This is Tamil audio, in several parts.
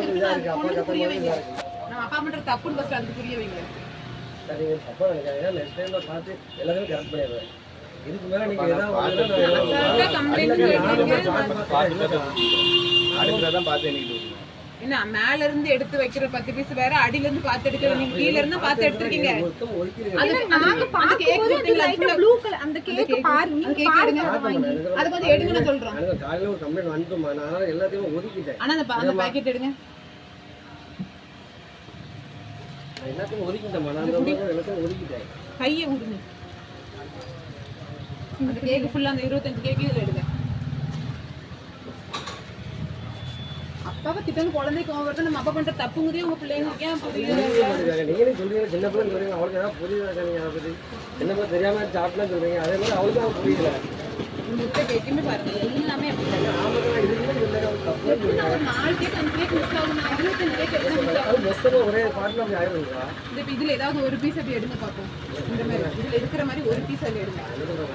நம்ம அப்பா பண்ற தப்புன்னு ஃபர்ஸ்ட் அதுக்கு புரிய வைங்க சரி நீங்க தப்பா நினைக்காதீங்க நெக்ஸ்ட் டைம்ல பார்த்து எல்லாத்தையும் கரெக்ட் பண்ணிடுறேன் இதுக்கு மேல நீங்க ஏதாவது கரெக்டா complaint கேட்டீங்க. அடுத்ததான் பார்த்து எண்ணிட்டு இருக்கணும். என்ன மேல இருந்து எடுத்து வைக்கிற பத்து பீஸ் வேற அடியில இருந்து பார்த்து எடுக்கிற நீங்க கீழ இருந்து பார்த்து எடுத்திருக்கீங்க. அது நாங்க பாக்கும்போது? லைட்டா ப்ளூ கலர் அந்த கேக் பாருங்க பாருங்க. எடுங்க. அதை வாங்கி அது கொஞ்சம் எடுங்கன்னு சொல்றோம். காலையில ஒரு கம்ப்ளைண்ட் வந்துட்டுமா நான் எல்லாத்தையும் ஒதுக்கிட்டேன். ஆனா அந்த பாக்கெட் எடுங்க. எல்லாத்தையும் ஒதுக்கிட்டேன் நான் எல்லாத்தையும் ஒதுக்கிட்டேன். கையை விடுங்க அந்த கேக் ஃபுல்லா அந்த இருபத்தஞ்சு கேக் இதுல எடுங்க. அப்பாவை திட்டம் குழந்தைக்கு வருது நம்ம அப்பா பண்ற தப்புங்கிறதே உங்க பிள்ளைங்க. ஏன் புரியுது நீங்களே சொல்றீங்க சின்ன பிள்ளைங்க சொல்றீங்க. அவளுக்கு ஏதாவது புரியுது நீங்க தெரியாம சாப்பிட்டுலாம் சொல்றீங்க. அதே மாதிரி அவளுக்கு புரியல. முட்டை கேக்குமே பாருங்க. எல்லாமே இதுல ஏதாவது ஒரு பீஸ் அப்படி எடுங்க பாப்போம். இந்த மாதிரி. இதுல இருக்கிற மாதிரி ஒரு பீஸ் அப்படி எடுங்க.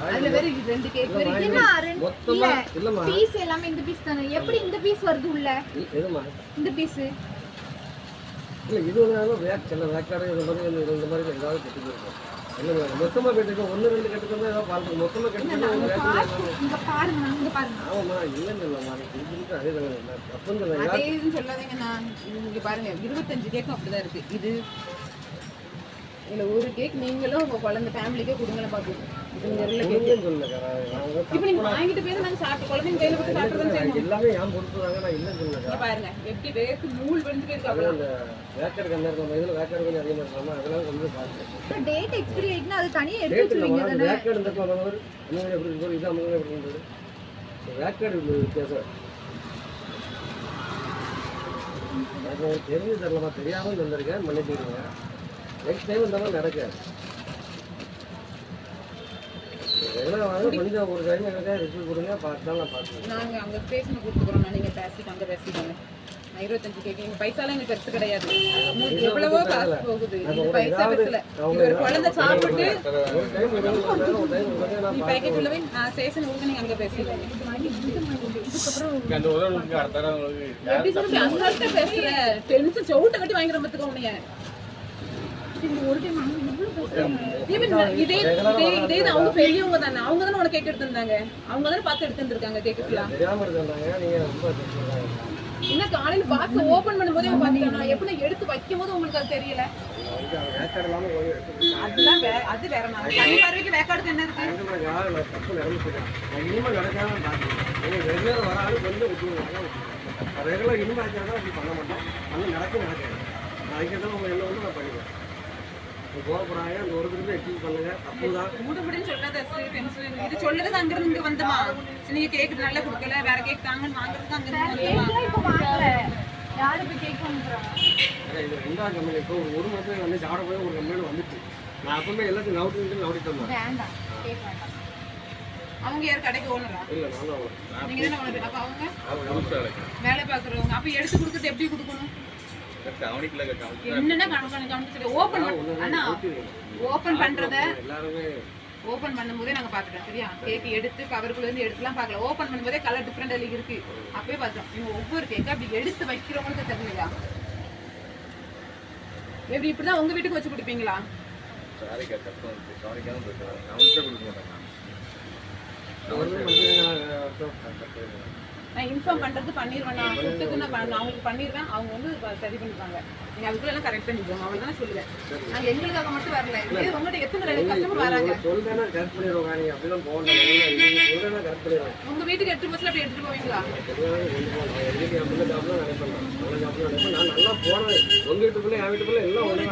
அதுல வேற ரெண்டு கேக் வேற பீஸ் எல்லாமே இந்த பீஸ் தானே. எப்படி இந்த பீஸ் வருது உள்ள? இந்த பீஸ் இல்ல இது வந்து வேக் சில வேக்காடு இந்த மாதிரி இந்த- மாதிரி ஏதாவது கட்டிக்கிருக்கோம் இல்லை மொத்தமா கட்டிருக்கோம் ஒன்று ரெண்டு வேக்காடு இங்க பாருங்க இங்க பாருங்க. ஆமாம்மா இல்லைன்னு இல்லைம்மா திருப்பி அதே தப்புன்னு இதுன்னு சொல்லாதீங்க நான் இங்க பாருங்க இருபத்தஞ்சு கேக்கும் அப்படிதான் இருக்கு. இது இதுல ஒரு கேக் நீங்களும் உங்க குழந்தை ஃபேமிலிக்கே கொடுங்களேன் பாப்போம் இப்ப நீங்க வாங்கிட்டு போய் நாங்க சாப்பிட்டு குழந்தைங்க கையில போட்டு சாப்பிட்டு செய்யணும் எல்லாமே ஏன் தாங்க நான் இல்லைன்னு சொல்லுங்க இங்க பாருங்க எப்படி வேர்த்து நூல் போயிருக்கு அந்த வேக்கர் கண்ணா இருக்கும் இதில் வேக்கர் கொஞ்சம் அதெல்லாம் கொஞ்சம் பார்த்து டேட் எக்ஸ்பிரி ஆயிட்டுனா அது தனியா எடுத்து ரேட்டு வச்சிருவீங்க நம்ம தானே? வேக்கர் மாதிரி அந்த மாதிரி எப்படி இருக்கும் இது எப்படி இருந்தது வேக்கர் வித்தியாசம். தெரிஞ்சு தரலாமா தெரியாமல் தந்திருக்கேன் மன்னிச்சுக்கிறீங்க நெக்ஸ்ட் டைம் இந்த மாதிரி நடக்காது. எல்லாம் கொஞ்சம் ஒரு டைம் எனக்காக ரிசீவ் கொடுங்க பார்த்து நான் பார்த்துக்கிறேன். நாங்க அங்க ஸ்டேஷன் கொடுத்துக்கிறோம். நீங்க பேசிட்டு அங்க பேசிக்கோங்க. நான் இருபத்தஞ்சு கேக் எங்க பைசாலாம் எங்களுக்கு பெருசு கிடையாது. எவ்வளவோ காசு போகுது. இந்த பைசா பெருசுல இது ஒரு குழந்தை சாப்பிட்டு நீ பேக்கெட் நான் ஸ்டேஷன் நீங்க அங்க உங்களுக்கு? எப்படி சொல்லி அசால்ட்டா பேசுற டென்ஷன் சவுட்ட கட்டி வாங்கிற பத்துக்கு ஒரு டைம் இதே இதே இதே அவங்க பெரியவங்க தானே. அவங்க தானே உனக்கு கேக் எடுத்திருந்தாங்க. அவங்க தானே பார்த்து எடுத்துருக்காங்க கேக்கு ஃபுல்லா என்ன காலையில பாக்ஸ் ஓபன் பண்ணும்போதே அவங்க பாத்தீங்கன்னா எப்படி எடுத்து வைக்கும்போது உங்களுக்கு அது தெரியல. அதெல்லாம் அது வேற நான் கண் பார்வைக்கு என்ன இருக்கு? ரெகுலர் அப்படி பண்ண மாட்டோம். பண்ண நடக்க நடக்காது. நான் அதுக்கேற்ற வந்து நான் பண்ணிடுவேன் போகிறாங்க அந்த ஒரு திருப்பி எக்ஸ்கியூஸ் பண்ணுங்க. தப்பு தான் மூடுபடின்னு சொல்லாத இது சொல்லதுக்கு அங்க இருந்து இங்க வந்தமா? நீங்க கேக் நல்லா கொடுக்கல வேற கேக் தாங்கன்னு வாங்குறதுக்கு அங்க இருந்து வந்தமா? கேக்லாம் இப்ப வாங்கல. யாரு போய் கேக் வாங்குறாங்க இது ரெண்டாவது கம்பெனி இப்போ ஒரு ஒரு மாதம் வந்து சாப்பிட போய் ஒரு கம்பெனி வந்துச்சு நான் அப்பவுமே எல்லாத்தையும் நவுட்டு நவுட்டிட்டு வந்தேன். வேண்டாம். கேக் வேண்டாம். அவங்க யார் கடைக்கு ஓனரா? இல்லை நான் தான் அவளை நீங்க தானே ஓனர்? அப்ப அவங்க? இருக்கு. வேலை பாக்குறவங்க அப்ப எடுத்து கொடுத்துட்டு எப்படி கொடுக்கணும்? என்னென்ன கணக்கு கவனிச்சு ஓபன் அண்ணா ஓபன் பண்றத எல்லாருமே ஓபன் பண்ணும்போதே நாங்க பாத்துட்டோம் சரியா? கேக் எடுத்து கவருக்குள்ள இருந்து எடுத்துலாம் பார்க்கல. ஓபன் பண்ணும்போதே கலர் டிஃப்ரெண்ட் அதில் இருக்கு. அப்பவே பார்த்தோம் இவங்க ஒவ்வொரு கேக் அப்படி எடுத்து வைக்கிறவங்களுக்கு தெரியலையா? எப்படி இப்படிதான் உங்க வீட்டுக்கு வச்சு கொடுப்பீங்களா? சாரிக்கா நான் இன்ஃபார்ம் பண்றது பண்ணிடுவேன் நான் ஃபுட்டுக்கு நான் பண்ண- நான் அவங்களுக்கு பண்ணிடுவேன் அவங்க வந்து சரி பண்ணிப்பாங்க. நீங்க அதுக்குள்ள எல்லாம் கரெக்ட் பண்ணிக்கோங்க. அவள் தானே சொல்லுவேன். நாங்க எங்களுக்காக மட்டும் வரல. இதே உங்கள்கிட்ட எத்தனை கஸ்டமர் வராங்க? சொல்றேன்னா கரெக்ட் பண்ணிடுவாங்க நீங்க அப்படிலாம் போகணும் சொல்றேன்னா கரெக்ட் பண்ணிடுவாங்க உங்க வீட்டுக்கு எட்டு பஸ்ல அப்படி எடுத்துட்டு போவீங்களா?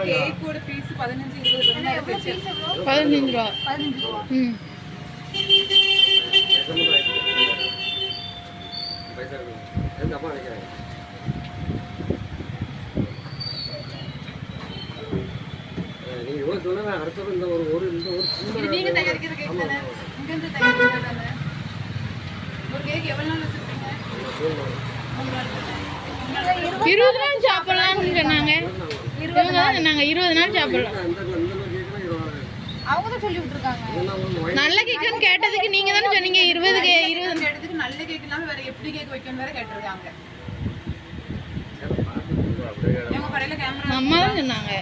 கேக்கோட பீஸ் பதினஞ்சு இருபது பதினஞ்சு ரூபா. பதினஞ்சு ரூபா. பைசா இருக்கு எந்த அப்பா நினைக்கிறாங்க அடுத்தது இந்த ஒரு ஒரு இந்த ஒரு நாள் நாள்? இருபது நாள் சாப்பிடலாம்னு சொன்னாங்க. இவங்க தான் சொன்னாங்க இருபது நாள் சாப்பிடலாம். அவங்க தான் சொல்லி விட்டுருக்காங்க. நல்ல கேக்குன்னு கேட்டதுக்கு நீங்க தானே சொன்னீங்க இருபது இருபது கேட்டதுக்கு நல்ல கேக் வேற எப்படி கேக் வைக்கணும் வேற கேட்டிருக்காங்க. எங்க கடையில கேமரா அம்மா தான் சொன்னாங்க.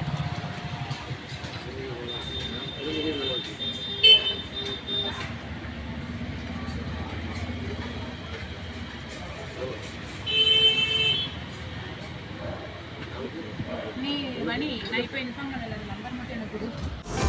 நீ மணி நான் இப்போ இன்ஃபார்ம் பண்ணல நம்பர் மட்டும் எனக்கு கொடு.